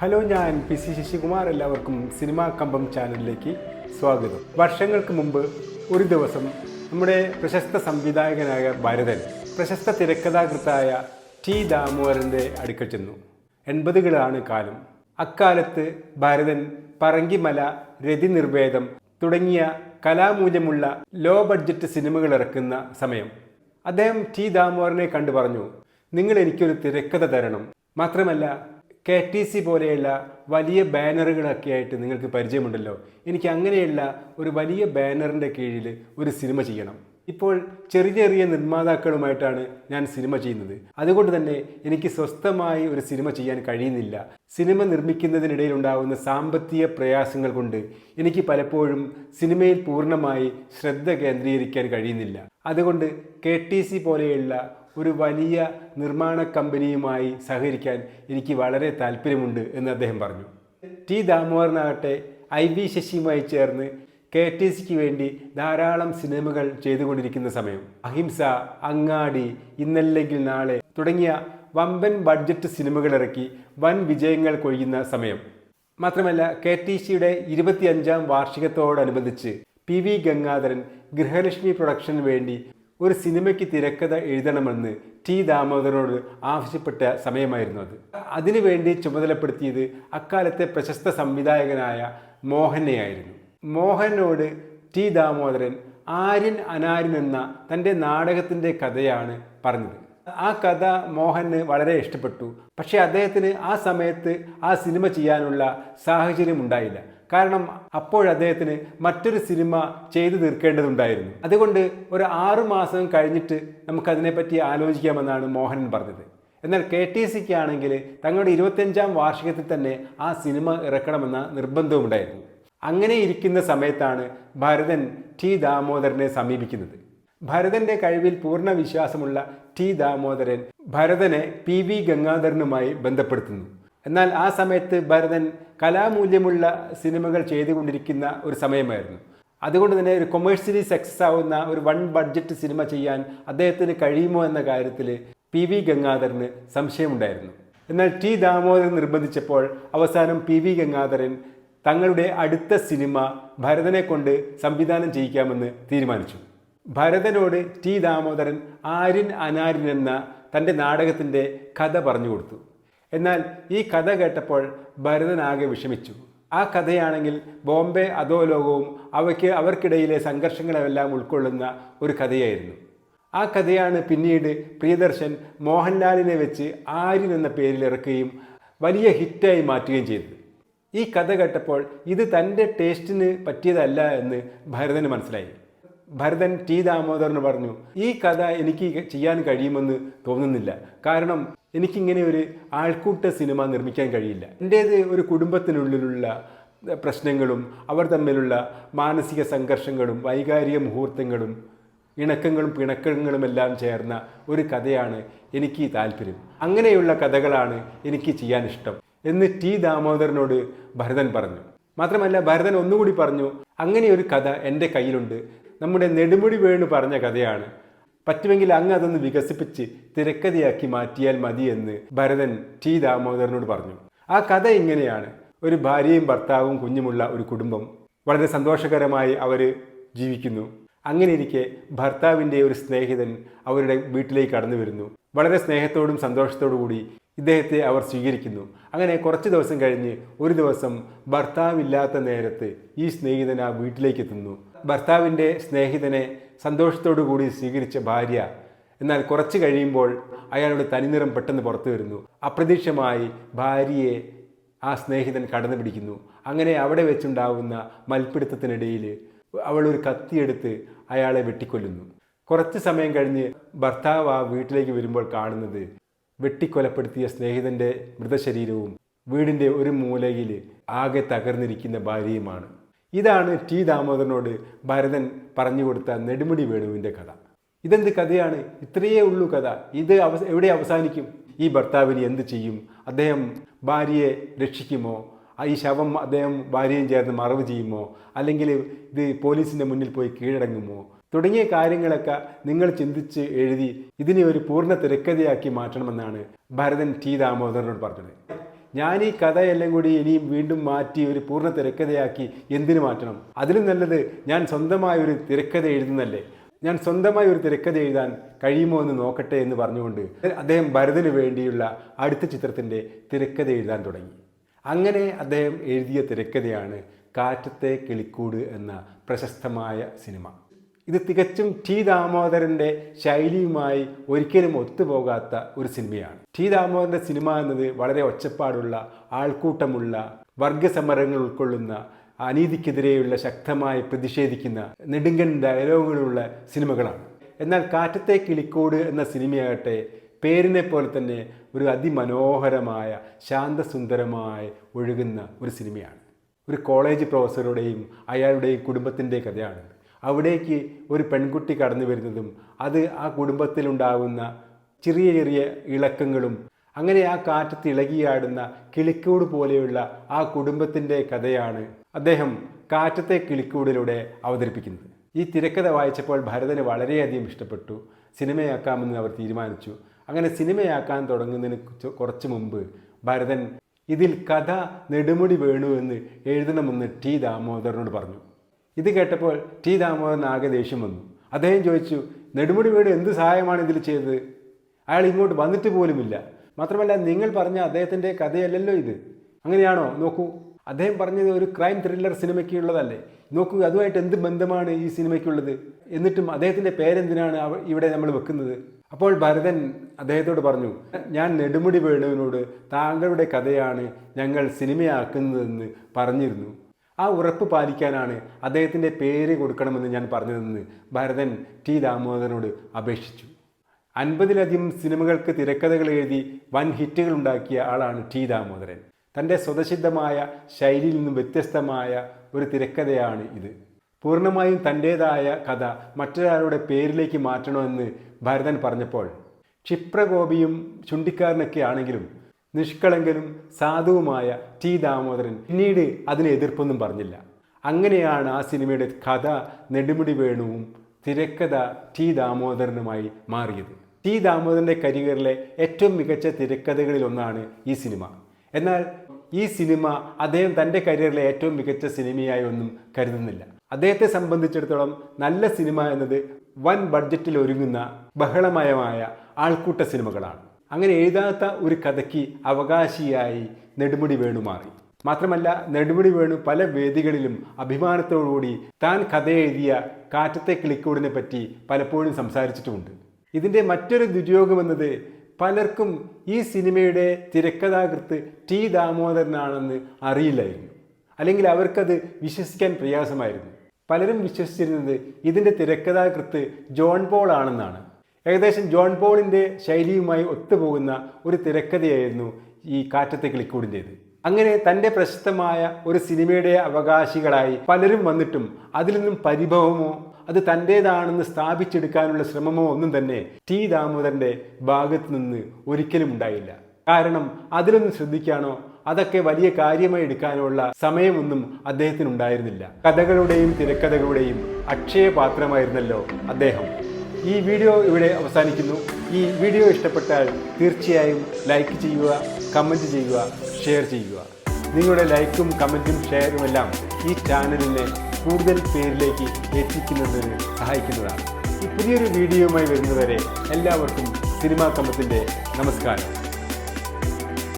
Hello ഞാൻ P C Sasikumar എല്ലാവർക്കും cinema കമ്പം ചാനലിലേക്ക് സ്വാഗതം. വർഷങ്ങൾക്ക് മുമ്പ് ഒരു ദിവസം നമ്മുടെ പ്രശസ്ത സംവിധായകനായ ഭരതൻ പ്രശസ്ത തിരക്കഥാകൃത്തായ ടി ദാമോദരന്റെ അടുക്കൽ ചെന്നു. എൺപതുകളാണ് കാലം. അക്കാലത്ത് ഭരതൻ പറങ്കിമല രതിനിർവേദം തുടങ്ങിയ കലാമൂല്യമുള്ള ലോ ബഡ്ജറ്റ് സിനിമകൾ ഇറക്കുന്ന സമയം. അദ്ദേഹം ടി ദാമോദരനെ കണ്ടു പറഞ്ഞു നിങ്ങൾ എനിക്കൊരു തിരക്കഥ തരണം. മാത്രമല്ല കെ ടി സി പോലെയുള്ള വലിയ ബാനറുകളൊക്കെ ആയിട്ട് നിങ്ങൾക്ക് പരിചയമുണ്ടല്ലോ. എനിക്ക് അങ്ങനെയുള്ള ഒരു വലിയ ബാനറിന്റെ കീഴിൽ ഒരു സിനിമ ചെയ്യണം. ഇപ്പോൾ ചെറിയ ചെറിയ നിർമ്മാതാക്കളുമായിട്ടാണ് ഞാൻ സിനിമ ചെയ്യുന്നത്. അതുകൊണ്ട് തന്നെ എനിക്ക് സ്വസ്ഥമായി ഒരു സിനിമ ചെയ്യാൻ കഴിയുന്നില്ല. സിനിമ നിർമ്മിക്കുന്നതിനിടയിൽ ഉണ്ടാകുന്ന സാമ്പത്തിക പ്രയാസങ്ങൾ കൊണ്ട് എനിക്ക് പലപ്പോഴും സിനിമയിൽ പൂർണമായി ശ്രദ്ധ കേന്ദ്രീകരിക്കാൻ കഴിയുന്നില്ല. അതുകൊണ്ട് കെ ടി സി പോലെയുള്ള ഒരു വലിയ നിർമ്മാണ കമ്പനിയുമായി സഹകരിക്കാൻ എനിക്ക് വളരെ താല്പര്യമുണ്ട് എന്ന് അദ്ദേഹം പറഞ്ഞു. ടി ദാമോദരനാകട്ടെ ഐ വി ശശിയുമായി ചേർന്ന് കെ ടി സിക്ക് വേണ്ടി ധാരാളം സിനിമകൾ ചെയ്തുകൊണ്ടിരിക്കുന്ന സമയം. അഹിംസ അങ്ങാടി ഇന്നല്ലെങ്കിൽ നാളെ തുടങ്ങിയ വമ്പൻ ബഡ്ജറ്റ് സിനിമകൾ ഇറക്കി വൻ വിജയങ്ങൾ കൊയ്യുന്ന സമയം. മാത്രമല്ല കെ ടി സിയുടെ ഇരുപത്തിയഞ്ചാം വാർഷികത്തോടനുബന്ധിച്ച് പി വി ഗംഗാധരൻ ഗൃഹലക്ഷ്മി പ്രൊഡക്ഷന് വേണ്ടി ഒരു സിനിമയ്ക്ക് തിരക്കഥ എഴുതണമെന്ന് ടി ദാമോദരനോട് ആവശ്യപ്പെട്ട സമയമായിരുന്നു അത്. അതിനുവേണ്ടി ചുമതലപ്പെടുത്തിയത് അക്കാലത്തെ പ്രശസ്ത സംവിധായകനായ മോഹനെയായിരുന്നു. മോഹനോട് ടി ദാമോദരൻ ആര്യൻ അനാര്യൻ എന്ന തന്റെ നാടകത്തിന്റെ കഥയാണ് പറഞ്ഞത്. ആ കഥ മോഹന് വളരെ ഇഷ്ടപ്പെട്ടു. പക്ഷേ അദ്ദേഹത്തിന് ആ സമയത്ത് ആ സിനിമ ചെയ്യാനുള്ള സാഹചര്യം ഉണ്ടായില്ല കാരണം അപ്പോൾ അദ്ദേഹത്തിന് മറ്റൊരു സിനിമ ചെയ്തു തീർക്കേണ്ടതുണ്ടായിരുന്നു. അതുകൊണ്ട് ഒരു ആറു മാസം കഴിഞ്ഞിട്ട് നമുക്കതിനെപ്പറ്റി ആലോചിക്കാമെന്നാണ് മോഹൻ പറഞ്ഞത്. എന്നാൽ കെ ടി സിക്ക് ആണെങ്കിൽ തങ്ങളുടെ ഇരുപത്തിയഞ്ചാം വാർഷികത്തിൽ തന്നെ ആ സിനിമ ഇറക്കണമെന്ന നിർബന്ധവുമുണ്ടായിരുന്നു. അങ്ങനെ ഇരിക്കുന്ന സമയത്താണ് ഭരതൻ ടി ദാമോദരനെ സമീപിക്കുന്നത്. ഭരതന്റെ കഴിവിൽ പൂർണ വിശ്വാസമുള്ള ടി ദാമോദരൻ ഭരതനെ പി വി ഗംഗാധരനുമായി ബന്ധപ്പെടുത്തുന്നു. എന്നാൽ ആ സമയത്ത് ഭരതൻ കലാമൂല്യമുള്ള സിനിമകൾ ചെയ്തുകൊണ്ടിരിക്കുന്ന ഒരു സമയമായിരുന്നു. അതുകൊണ്ട് തന്നെ ഒരു കൊമേഴ്ഷ്യലി സക്സസ് ആവുന്ന ഒരു വൺ ബഡ്ജറ്റ് സിനിമ ചെയ്യാൻ അദ്ദേഹത്തിന് കഴിയുമോ എന്ന കാര്യത്തിൽ പി വി ഗംഗാധരന് സംശയമുണ്ടായിരുന്നു. എന്നാൽ ടി ദാമോദരൻ നിർബന്ധിച്ചപ്പോൾ അവസാനം പി വി ഗംഗാധരൻ തങ്ങളുടെ അടുത്ത സിനിമ ഭരതനെ കൊണ്ട് സംവിധാനം ചെയ്യിക്കാമെന്ന് തീരുമാനിച്ചു. ഭരതനോട് ടി ദാമോദരൻ ആര്യൻ അനാര്യൻ എന്ന തന്റെ നാടകത്തിന്റെ കഥ പറഞ്ഞു കൊടുത്തു. എന്നാൽ ഈ കഥ കേട്ടപ്പോൾ ഭരതനാകെ വിഷമിച്ചു. ആ കഥയാണെങ്കിൽ ബോംബെ അധോലോകവും അവയ്ക്ക് അവർക്കിടയിലെ സംഘർഷങ്ങളെല്ലാം ഉൾക്കൊള്ളുന്ന ഒരു കഥയായിരുന്നു. ആ കഥയാണ് പിന്നീട് പ്രിയദർശൻ മോഹൻലാലിനെ വെച്ച് ആര്യൻ എന്ന പേരിൽ ഇറക്കുകയും വലിയ ഹിറ്റായി മാറ്റുകയും ചെയ്തത്. ഈ കഥ കേട്ടപ്പോൾ ഇത് തന്റെ ടേസ്റ്റിന് പറ്റിയതല്ല എന്ന് ഭരതന് മനസ്സിലായി. ഭരതൻ ടി ദാമോദരന് പറഞ്ഞു ഈ കഥ എനിക്ക് ചെയ്യാൻ കഴിയുമെന്ന് തോന്നുന്നില്ല. കാരണം എനിക്കിങ്ങനെ ഒരു ആൾക്കൂട്ട സിനിമ നിർമ്മിക്കാൻ കഴിയില്ല. എന്റേത് ഒരു കുടുംബത്തിനുള്ളിലുള്ള പ്രശ്നങ്ങളും അവർ തമ്മിലുള്ള മാനസിക സംഘർഷങ്ങളും വൈകാരിക മുഹൂർത്തങ്ങളും ഇണക്കങ്ങളും പിണക്കങ്ങളും എല്ലാം ചേർന്ന ഒരു കഥയാണ് എനിക്ക് താല്പര്യം. അങ്ങനെയുള്ള കഥകളാണ് എനിക്ക് ചെയ്യാൻ ഇഷ്ടം എന്ന് ടി ദാമോദരനോട് ഭരതൻ പറഞ്ഞു. മാത്രമല്ല ഭരതൻ ഒന്നുകൂടി പറഞ്ഞു അങ്ങനെ ഒരു കഥ എന്റെ കയ്യിലുണ്ട്. നമ്മുടെ നെടുമുടി വേണു പറഞ്ഞ കഥയാണ്. പറ്റുമെങ്കിൽ അങ്ങ് അതൊന്ന് വികസിപ്പിച്ച് തിരക്കഥയാക്കി മാറ്റിയാൽ മതി എന്ന് ഭരതൻ ടി ദാമോദരനോട് പറഞ്ഞു. ആ കഥ ഇങ്ങനെയാണ്. ഒരു ഭാര്യയും ഭർത്താവും കുഞ്ഞുമുള്ള ഒരു കുടുംബം. വളരെ സന്തോഷകരമായി അവർ ജീവിക്കുന്നു. അങ്ങനെ ഇരിക്കെ ഭർത്താവിന്റെ ഒരു സ്നേഹിതൻ അവരുടെ വീട്ടിലേക്ക് കടന്നു വരുന്നു. വളരെ സ്നേഹത്തോടും സന്തോഷത്തോടു കൂടി ഇദ്ദേഹത്തെ അവർ സ്വീകരിക്കുന്നു. അങ്ങനെ കുറച്ച് ദിവസം കഴിഞ്ഞ് ഒരു ദിവസം ഭർത്താവില്ലാത്ത നേരത്ത് ഈ സ്നേഹിതൻ ആ വീട്ടിലേക്ക് എത്തുന്നു. ഭർത്താവിന്റെ സ്നേഹിതനെ സന്തോഷത്തോടു കൂടി സ്വീകരിച്ച ഭാര്യ. എന്നാൽ കുറച്ച് കഴിയുമ്പോൾ അയാളുടെ തനിനിറം പെട്ടെന്ന് പുറത്തു വരുന്നു. അപ്രതീക്ഷമായി ഭാര്യയെ ആ സ്നേഹിതൻ കടന്നു പിടിക്കുന്നു അങ്ങനെ അവിടെ വെച്ചുണ്ടാവുന്ന മൽപ്പിടുത്തത്തിനിടയിൽ അവൾ ഒരു കത്തിയെടുത്ത് അയാളെ വെട്ടിക്കൊല്ലുന്നു. കുറച്ച് സമയം കഴിഞ്ഞ് ഭർത്താവ് ആ വീട്ടിലേക്ക് വരുമ്പോൾ കാണുന്നത് വെട്ടിക്കൊലപ്പെടുത്തിയ സ്നേഹിതന്റെ മൃതശരീരവും വീടിന്റെ ഒരു മൂലയിൽ ആകെ തകർന്നിരിക്കുന്ന ഭാര്യയുമാണ്. ഇതാണ് ടി ദാമോദരനോട് ഭരതൻ പറഞ്ഞു കൊടുത്ത നെടുമുടി വേണുവിന്റെ കഥ. ഇതെന്ത് കഥയാണ്? ഇത്രയേ ഉള്ളൂ കഥ. ഇത് അവ എവിടെ അവസാനിക്കും? ഈ ഭർത്താവിന് എന്ത് ചെയ്യും? അദ്ദേഹം ഭാര്യയെ രക്ഷിക്കുമോ? ഈ ശവം അദ്ദേഹം ഭാര്യയും ചേർന്ന് മറവ് ചെയ്യുമോ? അല്ലെങ്കിൽ ഇത് പോലീസിന്റെ മുന്നിൽ പോയി കീഴടങ്ങുമോ? തുടങ്ങിയ കാര്യങ്ങളൊക്കെ നിങ്ങൾ ചിന്തിച്ച് എഴുതി ഇതിനെ ഒരു പൂർണ തിരക്കഥയാക്കി മാറ്റണമെന്നാണ് ഭരതൻ ടി ദാമോദരനോട് പറഞ്ഞത്. ഞാൻ ഈ കഥയെല്ലാം കൂടി ഇനിയും വീണ്ടും മാറ്റി ഒരു പൂർണ തിരക്കഥയാക്കി എന്തിനു മാറ്റണം? അതിലും നല്ലത് ഞാൻ സ്വന്തമായ ഒരു തിരക്കഥ എഴുതുന്നല്ലേ ഞാൻ സ്വന്തമായി ഒരു തിരക്കഥ എഴുതാൻ കഴിയുമോ എന്ന് നോക്കട്ടെ എന്ന് പറഞ്ഞുകൊണ്ട് അദ്ദേഹം ഭരതന് വേണ്ടിയുള്ള അടുത്ത ചിത്രത്തിന്റെ തിരക്കഥ എഴുതാൻ തുടങ്ങി. അങ്ങനെ അദ്ദേഹം എഴുതിയ തിരക്കഥയാണ് കാറ്റത്തെ കിളിക്കൂട് എന്ന പ്രശസ്തമായ സിനിമ. ഇത് തികച്ചും ടി ദാമോദരന്റെ ശൈലിയുമായി ഒരിക്കലും ഒത്തുപോകാത്ത ഒരു സിനിമയാണ്. ടി ദാമോദരന്റെ സിനിമ എന്നത് വളരെ ഒച്ചപ്പാടുള്ള ആൾക്കൂട്ടമുള്ള വർഗസമരങ്ങൾ ഉൾക്കൊള്ളുന്ന അനീതിക്കെതിരെയുള്ള ശക്തമായി പ്രതിഷേധിക്കുന്ന നെടുങ്കൻ ഡയലോഗുകളുള്ള സിനിമകളാണ്. എന്നാൽ കാറ്റത്തെ കിളിക്കോട് എന്ന സിനിമയാകട്ടെ പേരിനെ പോലെ തന്നെ ഒരു അതിമനോഹരമായ ശാന്തസുന്ദരമായി ഒഴുകുന്ന ഒരു സിനിമയാണ്. ഒരു കോളേജ് പ്രൊഫസറുടെയും അയാളുടെയും കുടുംബത്തിന്റെ കഥയാണ് അവിടേക്ക് ഒരു പെൺകുട്ടി കടന്നു വരുന്നതും അത് ആ കുടുംബത്തിലുണ്ടാകുന്ന ചെറിയ ചെറിയ ഇളക്കങ്ങളും അങ്ങനെ ആ കാറ്റത്ത് ഇളകിയാടുന്ന കിളിക്കൂട് പോലെയുള്ള ആ കുടുംബത്തിന്റെ കഥയാണ് അദ്ദേഹം കാറ്റത്തെ കിളിക്കൂടിലൂടെ അവതരിപ്പിക്കുന്നത്. ഈ തിരക്കഥ വായിച്ചപ്പോൾ ഭരതന് വളരെയധികം ഇഷ്ടപ്പെട്ടു. സിനിമയാക്കാമെന്ന് അവർ തീരുമാനിച്ചു. അങ്ങനെ സിനിമയാക്കാൻ തുടങ്ങുന്നതിന് കുറച്ച് മുമ്പ് ഭരതൻ ഇതിൽ കഥ നെടുമുടി വേണു എന്ന് എഴുതണമെന്ന് ടി ദാമോദരനോട് പറഞ്ഞു. ഇത് കേട്ടപ്പോൾ ടി ദാമോദരൻ ആകെ ദേഷ്യം വന്നു. അദ്ദേഹം ചോദിച്ചു നെടുമുടി വീട് എന്ത് സഹായമാണ് ഇതിൽ ചെയ്തത്? അയാൾ ഇങ്ങോട്ട് വന്നിട്ട് പോലുമില്ല. മാത്രമല്ല നിങ്ങൾ പറഞ്ഞ അദ്ദേഹത്തിന്റെ കഥയല്ലല്ലോ ഇത്. അങ്ങനെയാണോ? നോക്കൂ. അദ്ദേഹം പറഞ്ഞത് ഒരു ക്രൈം ത്രില്ലർ സിനിമയ്ക്കുള്ളതല്ലേ. നോക്കൂ അതുമായിട്ട് എന്ത് ബന്ധമാണ് ഈ സിനിമയ്ക്കുള്ളത്? എന്നിട്ടും അദ്ദേഹത്തിന്റെ പേരെന്തിനാണ് ഇവിടെ നമ്മൾ വെക്കുന്നത്? അപ്പോൾ ഭരതൻ അദ്ദേഹത്തോട് പറഞ്ഞു ഞാൻ നെടുമുടി വേണുവിനോട് താങ്കളുടെ കഥയാണ് ഞങ്ങൾ സിനിമയാക്കുന്നതെന്ന് പറഞ്ഞിരുന്നു. ആ ഉറപ്പ് പാലിക്കാനാണ് അദ്ദേഹത്തിന്റെ പേര് കൊടുക്കണമെന്ന് ഞാൻ പറഞ്ഞതെന്ന് ഭരതൻ ടി ദാമോദരനോട് അപേക്ഷിച്ചു. അൻപതിലധികം സിനിമകൾക്ക് തിരക്കഥകൾ എഴുതി വൻ ഹിറ്റുകൾ ഉണ്ടാക്കിയ ആളാണ് ടി ദാമോദരൻ. തന്റെ സ്വതസിദ്ധമായ ശൈലിയിൽ നിന്നും വ്യത്യസ്തമായ ഒരു തിരക്കഥയാണ് ഇത്. പൂർണമായും തന്റേതായ കഥ മറ്റൊരാളുടെ പേരിലേക്ക് മാറ്റണമെന്ന് ഭരതൻ പറഞ്ഞപ്പോൾ ക്ഷിപ്രകോപിയും ചുണ്ടിക്കാരനൊക്കെ ആണെങ്കിലും നിഷ്കളങ്കനും സാധുവുമായ ടി ദാമോദരൻ പിന്നീട് അതിനെ എതിർപ്പൊന്നും പറഞ്ഞില്ല. അങ്ങനെയാണ് ആ സിനിമയുടെ കഥ നെടുമുടി വേണുവും തിരക്കഥ ടി ദാമോദരനുമായി മാറിയത്. ടി ദാമോദരന്റെ കരിയറിലെ ഏറ്റവും മികച്ച തിരക്കഥകളിൽ ഒന്നാണ് ഈ സിനിമ. എന്നാൽ ഈ സിനിമ അദ്ദേഹം തന്റെ കരിയറിലെ ഏറ്റവും മികച്ച സിനിമയായി ഒന്നും കരുതുന്നില്ല. അദ്ദേഹത്തെ സംബന്ധിച്ചിടത്തോളം നല്ല സിനിമ എന്നത് വൻ ബഡ്ജറ്റിൽ ഒരുങ്ങുന്ന ബഹളമയമായ ആൾക്കൂട്ട സിനിമകളാണ്. അങ്ങനെ എഴുതാത്ത ഒരു കഥയ്ക്ക് അവകാശിയായി നെടുമുടി വേണു മാറി. മാത്രമല്ല നെടുമുടി വേണു പല വേദികളിലും അഭിമാനത്തോടുകൂടി താൻ കഥ എഴുതിയ കാറ്റത്തെ കിളിക്കൂടിനെ പറ്റി പലപ്പോഴും സംസാരിച്ചിട്ടുമുണ്ട്. ഇതിന്റെ മറ്റൊരു ദുര്യോഗം എന്നത് പലർക്കും ഈ സിനിമയുടെ തിരക്കഥാകൃത്ത് ടി ദാമോദരനാണെന്ന് അറിയില്ലായിരുന്നു. അല്ലെങ്കിൽ അവർക്കത് വിശ്വസിക്കാൻ പ്രയാസമായിരുന്നു. പലരും വിശ്വസിച്ചിരുന്നത് ഇതിന്റെ തിരക്കഥാകൃത്ത് ജോൺ പോൾ ആണെന്നാണ് ഏകദേശം ജോൺ പോളിന്റെ ശൈലിയുമായി ഒത്തുപോകുന്ന ഒരു തിരക്കഥയായിരുന്നു ഈ കാറ്റത്തെ കിളിക്കൂടിന്റേത് അങ്ങനെ തന്റെ പ്രശസ്തമായ ഒരു സിനിമയുടെ അവകാശികളായി പലരും വന്നിട്ടും അതിൽ നിന്നും പരിഭവമോ അത് തന്റേതാണെന്ന് സ്ഥാപിച്ചെടുക്കാനുള്ള ശ്രമമോ ഒന്നും തന്നെ ടി ദാമോദരന്റെ ഭാഗത്ത് നിന്ന് ഒരിക്കലും ഉണ്ടായില്ല. കാരണം അതിലൊന്നും ശ്രദ്ധിക്കാനോ അതൊക്കെ വലിയ കാര്യമായി എടുക്കാനുള്ള സമയമൊന്നും അദ്ദേഹത്തിനുണ്ടായിരുന്നില്ല. കഥകളുടെയും തിരക്കഥകളുടെയും അക്ഷയപാത്രമായിരുന്നല്ലോ അദ്ദേഹം. ഈ വീഡിയോ ഇവിടെ അവസാനിക്കുന്നു. ഈ വീഡിയോ ഇഷ്ടപ്പെട്ടാൽ തീർച്ചയായും ലൈക്ക് ചെയ്യുക കമന്റ് ചെയ്യുക ഷെയർ ചെയ്യുക. നിങ്ങളുടെ ലൈക്കും കമന്റും ഷെയറും എല്ലാം ഈ ചാനലിനെ കൂടുതൽ പേരിലേക്ക് എത്തിക്കുന്നതിന് സഹായിക്കുന്നതാണ്. ഈ പുതിയൊരു വീഡിയോയുമായി വരുന്നവരെ എല്ലാവർക്കും സിനിമാ കമ്പത്തിന്റെ നമസ്കാരം.